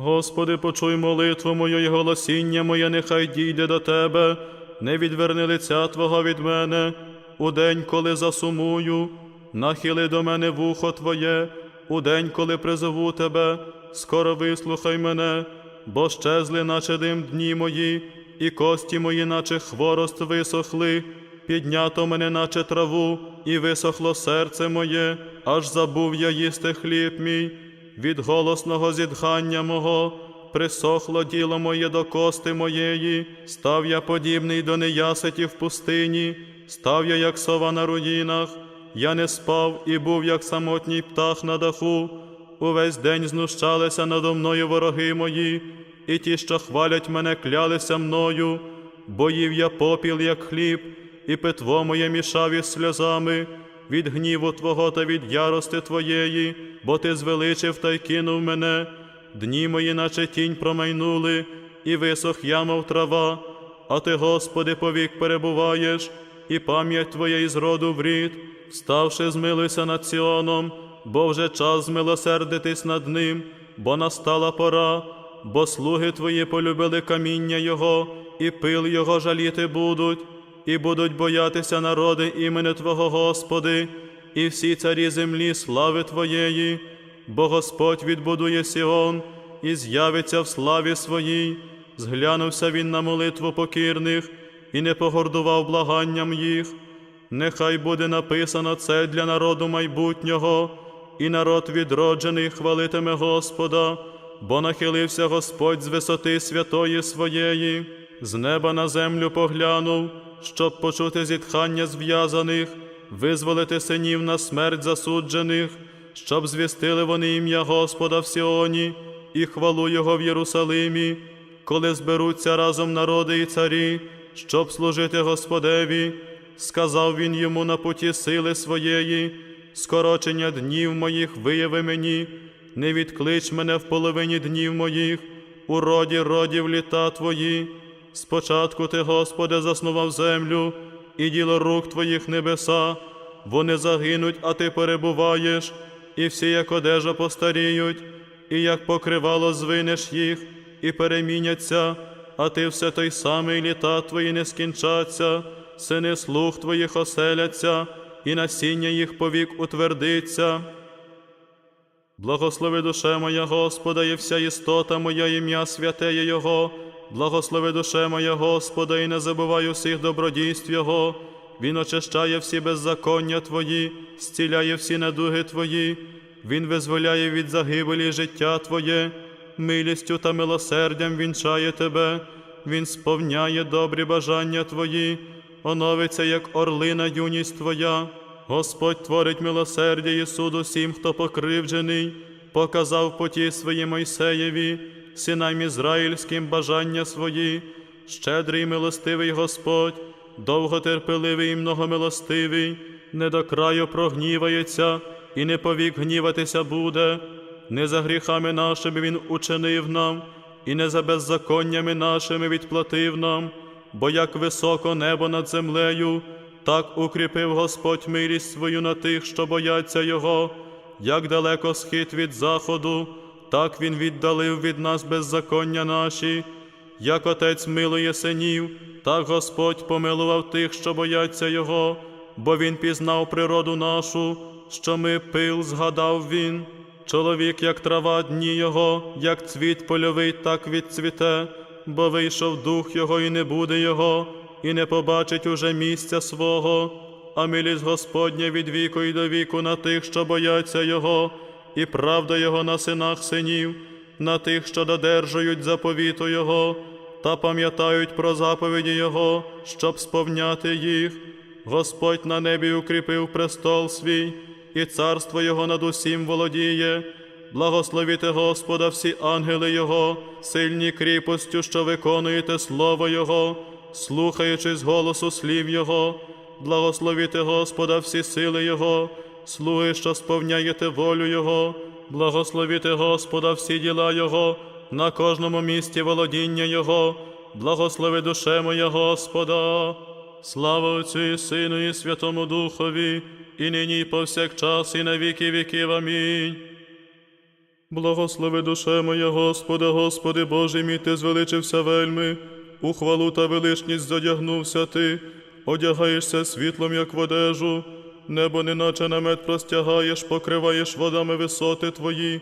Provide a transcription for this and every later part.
Господи, почуй молитву мою і голосіння моє, нехай дійде до Тебе, не відверни лиця Твого від мене, у день, коли засумую, нахили до мене вухо Твоє, у день, коли призову Тебе, скоро вислухай мене, бо щезли, наче дим дні мої, і кості мої, наче хворост висохли, піднято мене, наче траву, і висохло серце моє, аж забув я їсти хліб мій від голосного зітхання мого, присохло діло моє до кости моєї, став я подібний до неясеті в пустині, став я, як сова на руїнах, я не спав і був, як самотній птах на даху. Увесь день знущалися надо мною вороги мої, і ті, що хвалять мене, клялися мною, бо їв я попіл, як хліб, і питво моє мішав із сльозами від гніву Твого та від ярости Твоєї, бо Ти звеличив та й кинув мене, дні мої, наче тінь промайнули, і висох я, мов трава, а Ти, Господи, повік перебуваєш, і пам'ять Твоя із роду в рід, вставши, змилуйся над Сіоном, бо вже час змилосердитись над ним, бо настала пора, бо слуги Твої полюбили каміння Його, і пил Його жаліти будуть і будуть боятися народи імени Твого Господи, і всі царі землі слави Твоєї, бо Господь відбудує Сіон і з'явиться в славі своїй, зглянувся він на молитву покірних і не погордував благанням їх. Нехай буде написано це для народу майбутнього, і народ відроджений хвалитиме Господа, бо нахилився Господь з висоти святої своєї, з неба на землю поглянув, щоб почути зітхання зв'язаних, визволити синів на смерть засуджених, щоб звістили вони ім'я Господа в Сіоні і хвалу Його в Єрусалимі, коли зберуться разом народи і царі, щоб служити Господеві, сказав він йому на путі сили своєї, скорочення днів моїх вияви мені, не відклич мене в половині днів моїх, у роді родів літа твої. Спочатку ти, Господи, заснував землю, і діло рук Твоїх небеса, вони загинуть, а Ти перебуваєш, і всі, як одежа, постаріють, і як покривало звинеш їх, і переміняться, а ти все той самий літа Твої не скінчаться, сини слуг Твоїх оселяться, і насіння їх повік утвердиться. Благослови душе моя Господа, і вся істота моя, ім'я святеє Його. Благослови душе моя Господа, і не забувай усіх добродійств Його. Він очищає всі беззаконня Твої, зціляє всі недуги Твої, Він визволяє від загибелі життя Твоє, милістю та милосердям вінчає Тебе, Він сповняє добрі бажання Твої, оновиться, як орлина юність Твоя. Господь творить милосердя і суд усім, хто покривджений, показав поті свої Мойсеєві, синам ізраїльським бажання свої, щедрий милостивий Господь, довготерпеливий і многомилостивий, не до краю прогнівається і не повік гніватися буде, не за гріхами нашими Він учинив нам, і не за беззаконнями нашими відплатив нам, бо як високо небо над землею, так укріпив Господь милість свою на тих, що бояться Його, як далеко схід від заходу, так Він віддалив від нас беззаконня наші, як Отець милує синів, так Господь помилував тих, що бояться Його, бо Він пізнав природу нашу, що ми пил згадав Він. Чоловік, як трава дні Його, як цвіт польовий, так відцвіте, бо вийшов дух Його і не буде Його, і не побачить уже місця свого, а милість Господня від віку і до віку на тих, що бояться Його, і правда Його на синах синів, на тих, що додержують заповіту Його, та пам'ятають про заповіді Його, щоб сповняти їх. Господь на небі укріпив престол свій, і царство Його над усім володіє. Благословіте Господа всі ангели Його, сильні кріпостю, що виконуєте слово Його, слухаючись голосу слів Його, благословіте Господа всі сили Його, слуги, що сповняєте волю Його, благословіте Господа всі діла Його, на кожному місці володіння Його, благослови душе моя Господа. Слава Отцю і Сину і Святому Духові, і нині, і повсякчас, і на віки віків. Амінь. Благослови душе моя Господа, Господи Боже мій, Ти звеличився вельми, у хвалу та величність задягнувся Ти, одягаєшся світлом, як в одежу, небо неначе намет простягаєш, покриваєш водами висоти Твої,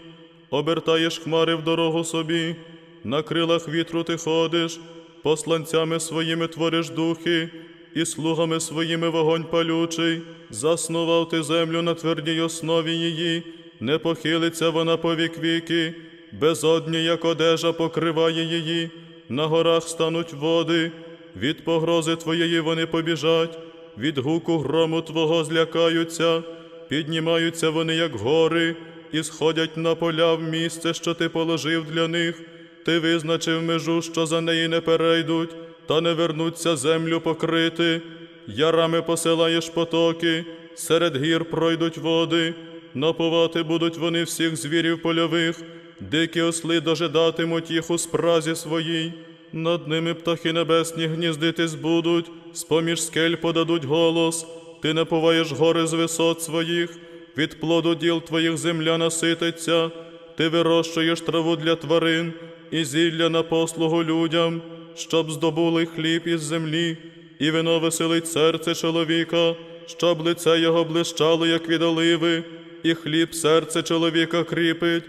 обертаєш хмари в дорогу собі, на крилах вітру ти ходиш, посланцями своїми твориш духи, і слугами своїми вогонь палючий, заснував ти землю на твердій основі її, не похилиться вона по вік віки, безодні, як одежа покриває її, на горах стануть води, від погрози твоєї вони побіжать, від гуку грому Твого злякаються, піднімаються вони, як гори, і сходять на поля в місце, що ти положив для них. Ти визначив межу, що за неї не перейдуть, та не вернуться землю покрити. Ярами посилаєш потоки, серед гір пройдуть води, напувати будуть вони всіх звірів польових, дикі осли дожидатимуть їх у спразі своїй. Над ними птахи небесні гніздитись будуть, з-поміж скель подадуть голос, ти напуваєш гори з висот своїх, від плоду діл твоїх земля насититься, ти вирощуєш траву для тварин і зілля на послугу людям, щоб здобули хліб із землі, і вино веселить серце чоловіка, щоб лице його блищало, як від оливи, і хліб серце чоловіка кріпить,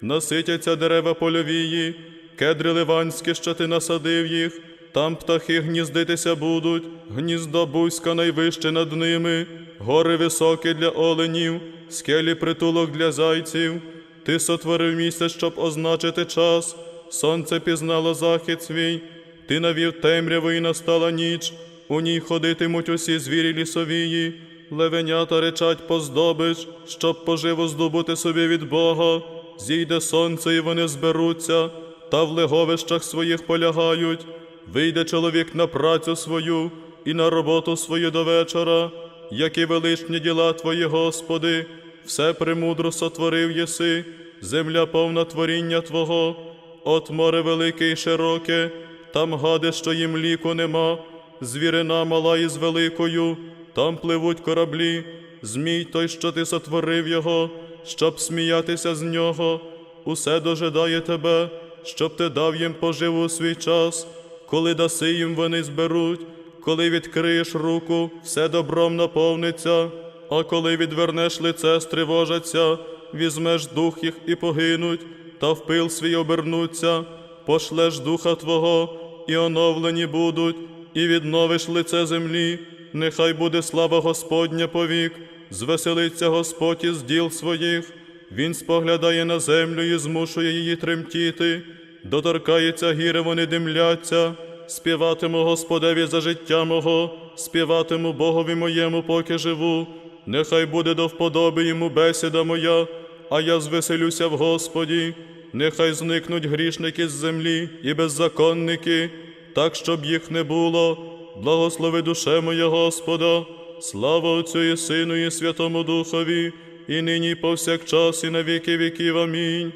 наситяться дерева польовії, кедри ливанські, що ти насадив їх, там птахи гніздитися будуть, гніздо бузька найвище над ними, гори високі для оленів, скелі притулок для зайців. Ти сотворив місяць, щоб означити час, сонце пізнало захід свій, ти навів темряву і настала ніч, у ній ходитимуть усі звірі лісовії, левенята речать по здобич, щоб поживу здобути собі від Бога, зійде сонце, і вони зберуться, та в леговищах своїх полягають. Вийде чоловік на працю свою і на роботу свою до вечора, які величні діла Твої, Господи, все премудро сотворив єси, земля повна творіння Твого, от море велике і широке, там гади, що їм ліку нема, звірина мала із великою, там пливуть кораблі, змій той, що ти сотворив його, щоб сміятися з нього, усе дожидає тебе, щоб ти дав їм поживу свій час, коли даси їм вони зберуть, коли відкриєш руку, все добром наповниться, а коли відвернеш лице, стривожаться, візьмеш дух їх і погинуть, та в пил свій обернуться, пошлеш духа Твого, і оновлені будуть, і відновиш лице землі, нехай буде слава Господня повік, звеселиться Господь із діл своїх, Він споглядає на землю і змушує її тремтіти, доторкається гіри, вони димляться, співатиму Господеві за життя мого, співатиму Богові моєму, поки живу, нехай буде до вподоби йому бесіда моя, а я звеселюся в Господі, нехай зникнуть грішники з землі і беззаконники, так, щоб їх не було. Благослови душе моя Господа, слава Отцю і Сину, і Святому Духові, і нині, повсякчас, і на віки віків. Амінь.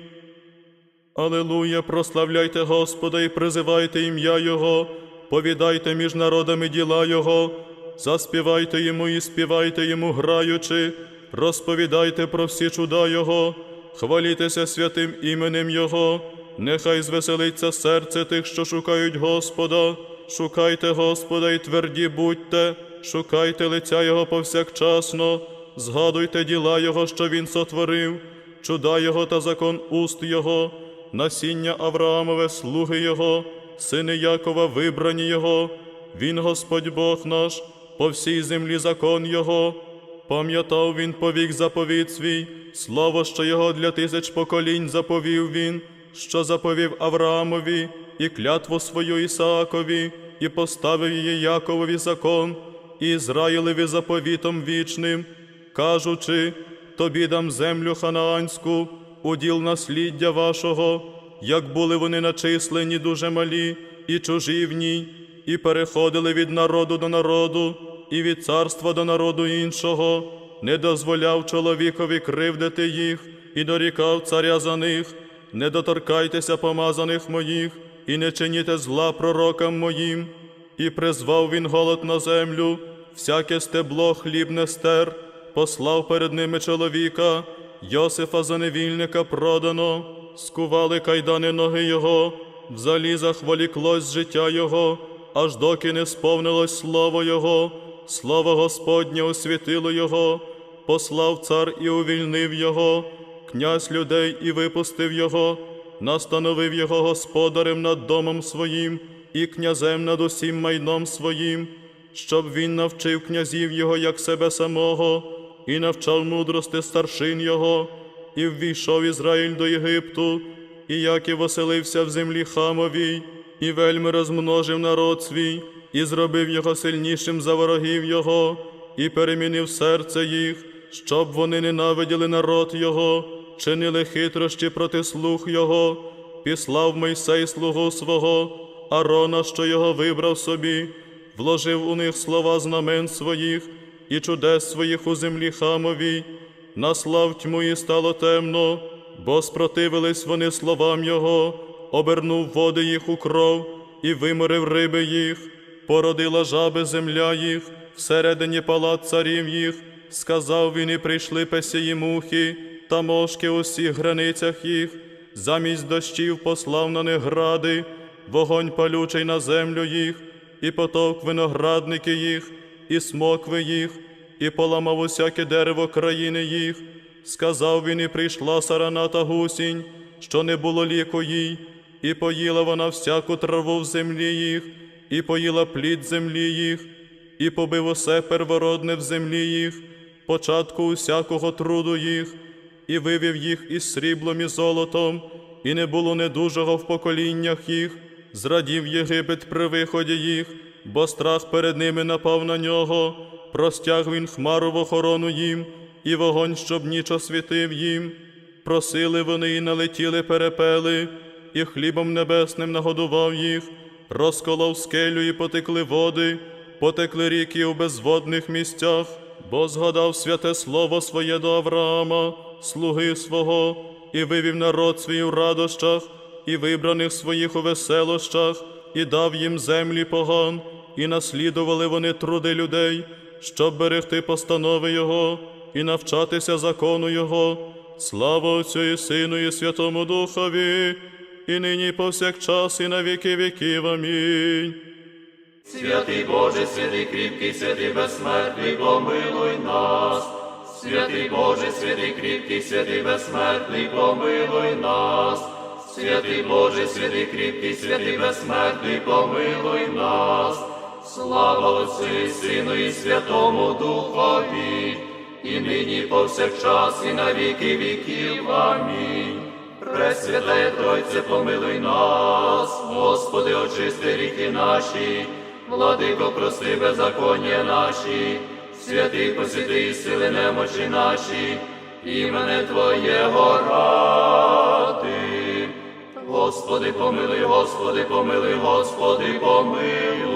Алелуя, прославляйте Господа і призивайте ім'я Його, повідайте між народами діла Його, заспівайте йому і співайте йому, граючи, розповідайте про всі чуда Його, хвалітеся святим іменем Його, нехай звеселиться серце тих, що шукають Господа, шукайте Господа і тверді будьте, шукайте лиця Його повсякчасно, згадуйте діла Його, що Він сотворив, чуда Його та закон уст Його насіння Авраамове, слуги Його, сини Якова, вибрані Його, Він Господь Бог наш, по всій землі закон Його. Пам'ятав він повік заповіт свій, слово, що його для тисяч поколінь заповів він, що заповів Авраамові, і клятву свою Ісаакові, і поставив її Яковові закон, і Ізраїлеві заповітом вічним, кажучи, тобі дам землю ханаанську, уділ насліддя вашого, як були вони начислені дуже малі і чужі в і переходили від народу до народу, і від царства до народу іншого, не дозволяв чоловікові кривдити їх, і дорікав царя за них. Не доторкайтеся помазаних моїх, і не чиніте зла пророкам моїм. І призвав він голод на землю, всяке стебло хліб не стер, послав перед ними чоловіка, Йосифа за невільника продано, скували кайдани ноги його, в залізах воліклось життя його, аж доки не сповнилось слово Його, слово Господнє освітило його, послав цар і увільнив його, князь людей і випустив його, настановив його господарем над домом своїм і князем над усім майном своїм, щоб він навчив князів його як себе самого, і навчав мудрости старшин його, і ввійшов Ізраїль до Єгипту, і Яків оселився в землі Хамовій, і вельми розмножив народ свій, і зробив його сильнішим за ворогів його, і перемінив серце їх, щоб вони ненавиділи народ його, чинили хитрощі проти слуг його, післав Мойсей слугу свого, Арона, що його вибрав собі, вложив у них слова знамен своїх і чудес своїх у землі хамовій, наслав тьму і стало темно, бо спротивились вони словам Його, обернув води їх у кров і виморив риби їх, породила жаби земля їх, всередині палат царів їх, сказав він, і прийшли песії мухи, та мошки у всіх границях їх, замість дощів послав на них гради, вогонь палючий на землю їх, і потовк виноградники їх, і смокви їх, і поламав усяке дерево країни їх. Сказав він, і прийшла сарана та гусінь, що не було ліку їй, і поїла вона всяку траву в землі їх, і поїла плід землі їх, і побив усе первородне в землі їх, початку усякого труду їх, і вивів їх із сріблом і золотом, і не було недужого в поколіннях їх, зрадів Єгипет при виході їх, бо страх перед ними напав на нього, простяг він хмару в охорону їм, і вогонь, щоб ніч освітив їм. Просили вони і налетіли перепели, і хлібом небесним нагодував їх, розколов скелю і потекли води, потекли ріки у безводних місцях, бо згадав святе слово своє до Авраама, слуги свого, і вивів народ свій у радощах, і вибраних своїх у веселощах, і дав їм землі поган, і наслідували вони труди людей, щоб берегти постанови Його і навчатися закону Його. Слава Отцю і Сину, і Святому Духові, і нині і повсякчас, і на віки віків. Амінь. Святий Боже, святий кріпкий, святий безсмертний, помилуй нас. Святий Боже, святий кріпкий, святий безсмертний, помилуй нас. Святий Боже, святий кріпкий, святий безсмертний, помилуй нас. Слава Отцю і Сину, і Святому Духові, і нині повсякчас, і на віки віків. Амінь. Пресвятая Тройце, помилуй нас, Господи, очисти гріхи наші, владико, прости беззаконня наші, святий посвяти сили немочі наші, імене Твоєго ради. Господи, помилуй, Господи, помилуй, Господи, помилуй.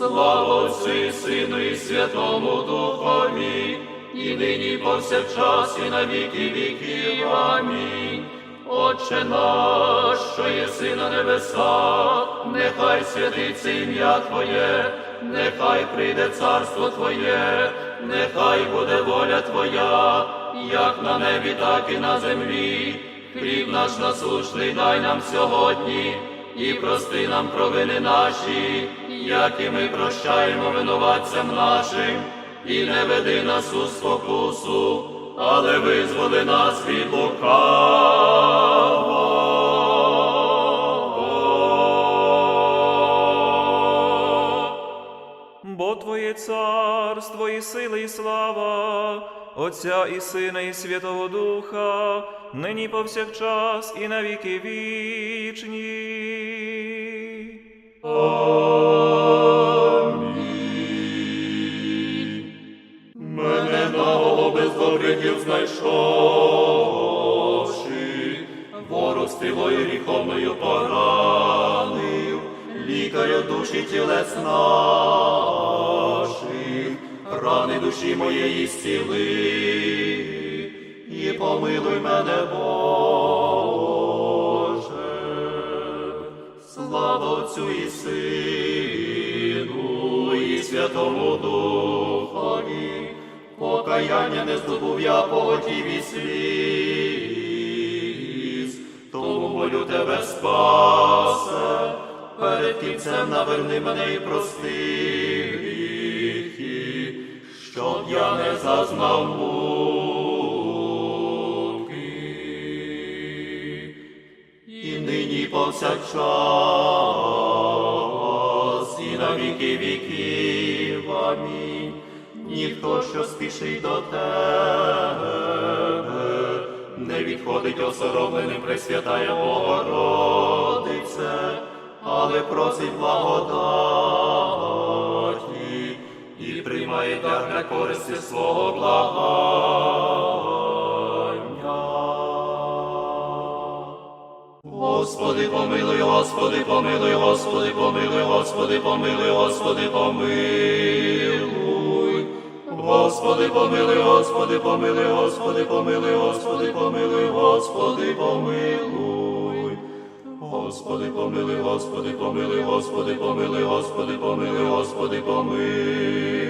Слава Отцю і Сину і Святому Духові, і нині і повсякчас, і на віки віків. Амінь. Отче наш, що єси на небесах, нехай святиться ім'я Твоє, нехай прийде царство Твоє, нехай буде воля Твоя, як на небі, так і на землі. Хліб наш насущний дай нам сьогодні, і прости нам провини наші, як і ми прощаємо винуватцям нашим, і не веди нас у спокусу, але визволи нас від лукавого. Бо Твоє царство і сили, і слава, Отця і Сина, і Святого Духа, нині повсякчас і на віки вічні. Мене на голову без добриків знайшовши, ворог стилою гріховною поранив, лікарю душі душі тілес наших, рани душі моєї зціли, і помилуй мене, Боже. Слава Отцю і Сину, і Святому Духові, покаяння не здобув я потів і сліз, тому молю тебе спасе, перед кінцем наверни мене і прости зазнав муки і нині повсякчас, і на віки віків. Амінь. Ніхто, що спішить до тебе, не відходить осоромленим Пресвятая Богородице, але просить благодаті приймає для користі свого благання. Господи, помилуй, Господи, помилуй, Господи, помилуй, Господи, помилуй, Господи, помилуй. Господи, помилуй, Господи, помилуй, Господи, помилуй, Господи, помилуй, Господи, помилуй. Господи, помилуй, Господи, помилуй, Господи, помилуй, Господи, помилуй, Господи, помилуй.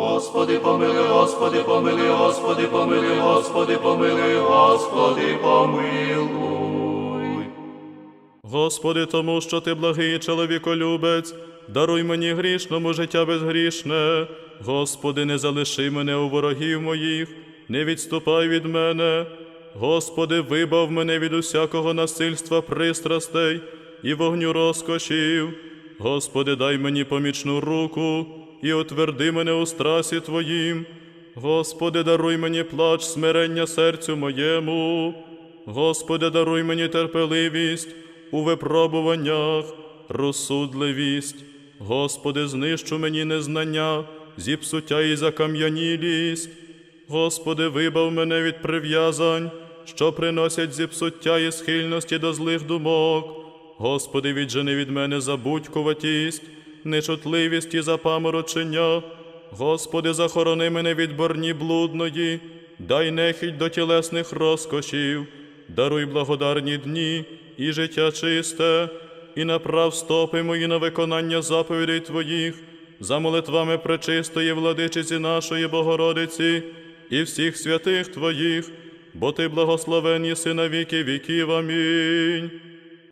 Господи, помилуй, Господи, помилуй, Господи, помилуй, Господи, помилуй, Господи, помилуй. Господи, тому що ти благий чоловіколюбець, даруй мені грішному життя безгрішне. Господи, не залиши мене у ворогів моїх, не відступай від мене. Господи, вибав мене від усякого насильства пристрастей і вогню розкошів. Господи, дай мені помічну руку і утверди мене у страсі Твоїм. Господи, даруй мені плач смирення серцю моєму. Господи, даруй мені терпеливість у випробуваннях, розсудливість. Господи, знищу мені незнання, зіпсуття і закам'янілість. Господи, вибав мене від прив'язань, що приносять зіпсуття і схильності до злих думок. Господи, віджени від мене забудькуватість, нечутливість і запаморочення. Господи, захорони мене від борні блудної, дай нехідь до тілесних розкошів, даруй благодарні дні і життя чисте, і направ стопи мої на виконання заповідей Твоїх, за молитвами пречистої владичиці нашої Богородиці і всіх святих Твоїх, бо Ти благословен єси на віки віків. Амінь.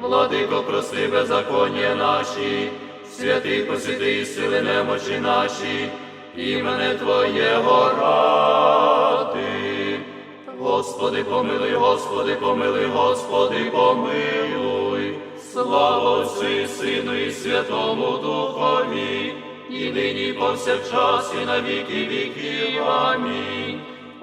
владико, прости беззаконня наші, святий посвяти сили немочі наші, імене Твоєго ради. Господи, помилуй, Господи, помилуй, Господи, помилуй, слава Отцю і Сину і Святому Духові, і нині і повсякчас, і на віки віків. Амінь.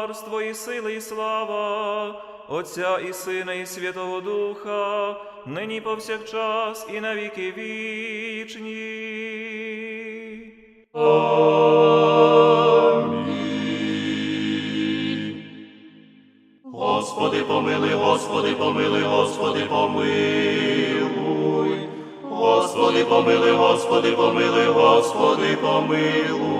Царство і сила і слава, Отця і Сина, і Святого Духа, нині повсякчас і на віки вічні. Господи, помилуй, Господи, помилуй, Господи, помилуй. Господи, помилуй, Господи, помилуй, Господи, помилуй.